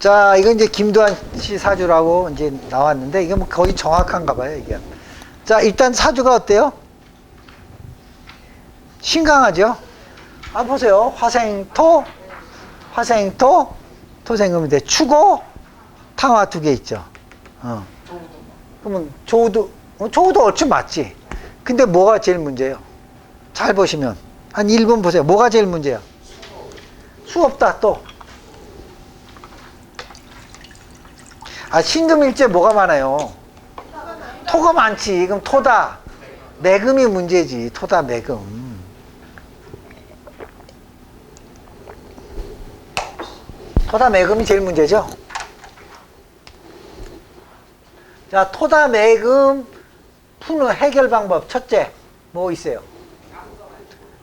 자, 이건 이제 김도한 씨 사주라고 이제 나왔는데, 이게 뭐 거의 정확한가 봐요, 이게. 자, 일단 사주가 어때요? 신강하죠? 아, 보세요. 화생토, 화생토, 토생금인데, 추고, 탕화 두 개 있죠. 어. 그러면 조우도, 어, 조우도 얼추 맞지. 근데 뭐가 제일 문제예요? 잘 보시면. 한 1분 보세요. 뭐가 제일 문제야? 수 없다, 또. 아, 신금일제 뭐가 많아요? 토가 많지. 그럼 토다. 매금이 문제지. 토다, 매금. 토다, 매금이 제일 문제죠? 자, 토다, 매금 푸는 해결 방법. 첫째, 뭐 있어요?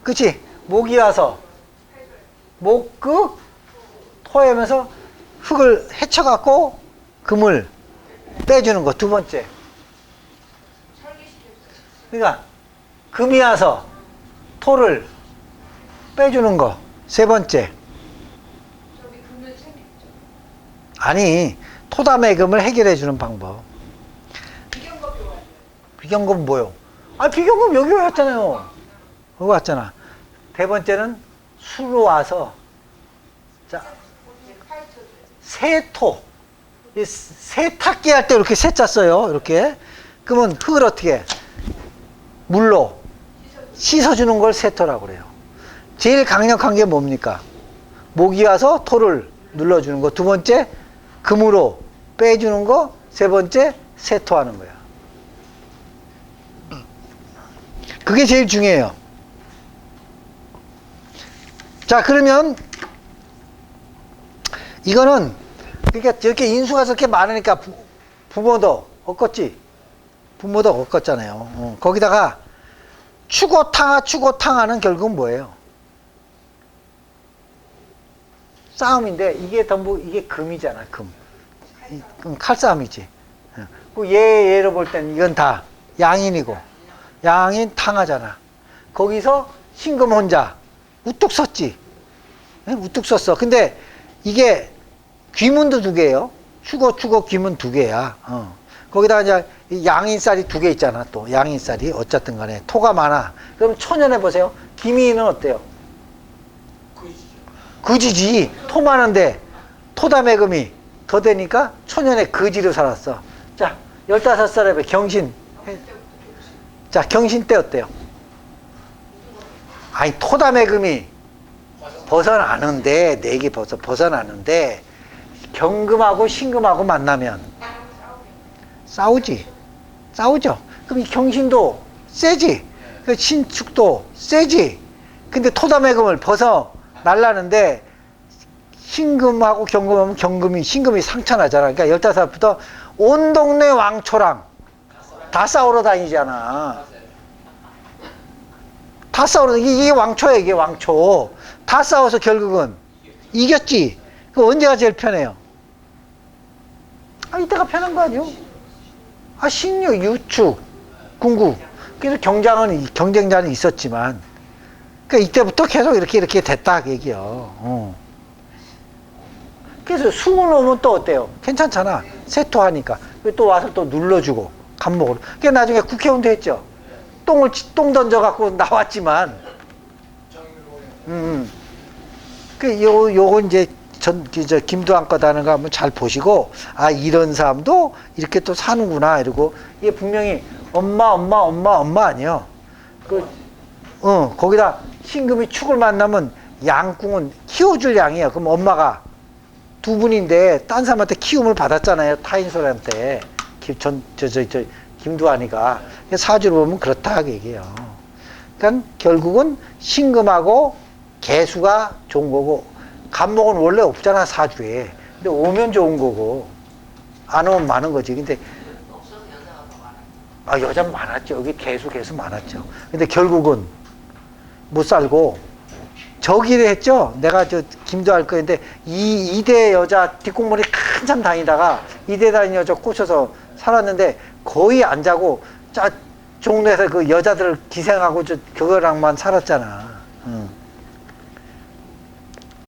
그치? 목이 와서 목그 토하면서 흙을 헤쳐갖고 금을 빼주는 거 두 번째. 그러니까 금이 와서 토를 빼주는 거 세 번째. 아니 토담의 금을 해결해 주는 방법. 비경금 뭐요? 아 비경금 여기 왔잖아요. 여기 왔잖아. 세 번째는 수로 와서 자 세토 이 세탁기 할 때 이렇게 세자 써요. 이렇게. 그러면 흙을 어떻게 해? 물로 씻어주는 걸 세토라고 그래요. 제일 강력한 게 뭡니까? 목이 와서 토를 눌러주는 거. 두 번째, 금으로 빼주는 거. 세 번째, 세토하는 거야. 그게 제일 중요해요. 자, 그러면 이거는 그러니까 저렇게 인수가 저렇게 많으니까 부, 부모도 엇껐지. 부모도 엇껐잖아요. 어, 거기다가 추고탕하 추고탕하는 결국은 뭐예요? 싸움인데 이게 전부 이게 금이잖아 금. 칼싸움이지. 어. 그얘 얘로 볼땐 이건 다 양인이고 양인 탕하잖아. 거기서 신금 혼자 우뚝 섰지. 예? 우뚝 섰어. 근데 이게 귀문도 두 개예요. 추고 추고 귀문 두 개야. 어. 거기다가 이제 이 양인살이 두 개 있잖아. 또 양인살이 어쨌든 간에 토가 많아. 그럼 천연해 보세요. 기미는 어때요? 그지지. 토 많은데 토다매금이 더 되니까 천연의 거지로 살았어. 자, 15살에 경신. 자, 경신 때 어때요? 아니, 토다매금이 벗어나는데, 네개 벗어, 벗어나는데, 경금하고 신금하고 만나면 싸우지. 싸우죠. 그럼 이 경신도 세지. 그 신축도 세지. 근데 토다매금을 벗어 날라는데 신금하고 경금하면 경금이 신금이 상처나잖아. 그러니까 15살부터 온 동네 왕초랑 다 싸우러 다니잖아. 다 싸우러 이게 왕초야 이게 왕초. 다 싸워서 결국은 이겼지. 그 언제가 제일 편해요? 아 이때가 편한 거 아니요? 아 신유 유축 궁구 그래서 경장은 경쟁자는 있었지만 그 이때부터 계속 이렇게 이렇게 됐다 그 얘기요. 어. 그래서 수은 오면 또 어때요? 괜찮잖아. 세토하니까. 그또 와서 또 눌러주고 간목으로. 그게 나중에 국회의원도 했죠. 똥을 치- 똥 던져 갖고 나왔지만. 음, 음. 그 요, 요거 이제 전, 그 저, 김두한 거다는 거 한번 잘 보시고, 아, 이런 사람도 이렇게 또 사는구나, 이러고, 이게 분명히 엄마, 엄마, 엄마, 엄마 아니에요. 그, 어, 거기다 신금이 축을 만나면 양궁은 키워줄 양이에요. 그럼 엄마가 두 분인데 딴 사람한테 키움을 받았잖아요. 타인솔한테. 기- 전, 저, 저, 저, 김두한이가. 사주를 보면 그렇다, 그 얘기예요. 그러니까 결국은 신금하고 개수가 좋은 거고, 간목은 원래 없잖아, 사주에. 근데 오면 좋은 거고, 안 오면 많은 거지. 근데, 아, 여자 많았죠. 여기 개수, 개수 많았죠. 근데 결국은 못 살고, 저기를 했죠. 내가 저 김도 할 거인데 이 이대 여자 뒷공무니 한참 다니다가 이대 다니는 여자 꼬셔서 살았는데 거의 안 자고 자 종로에서 그 여자들 기생하고 저 그거랑만 살았잖아.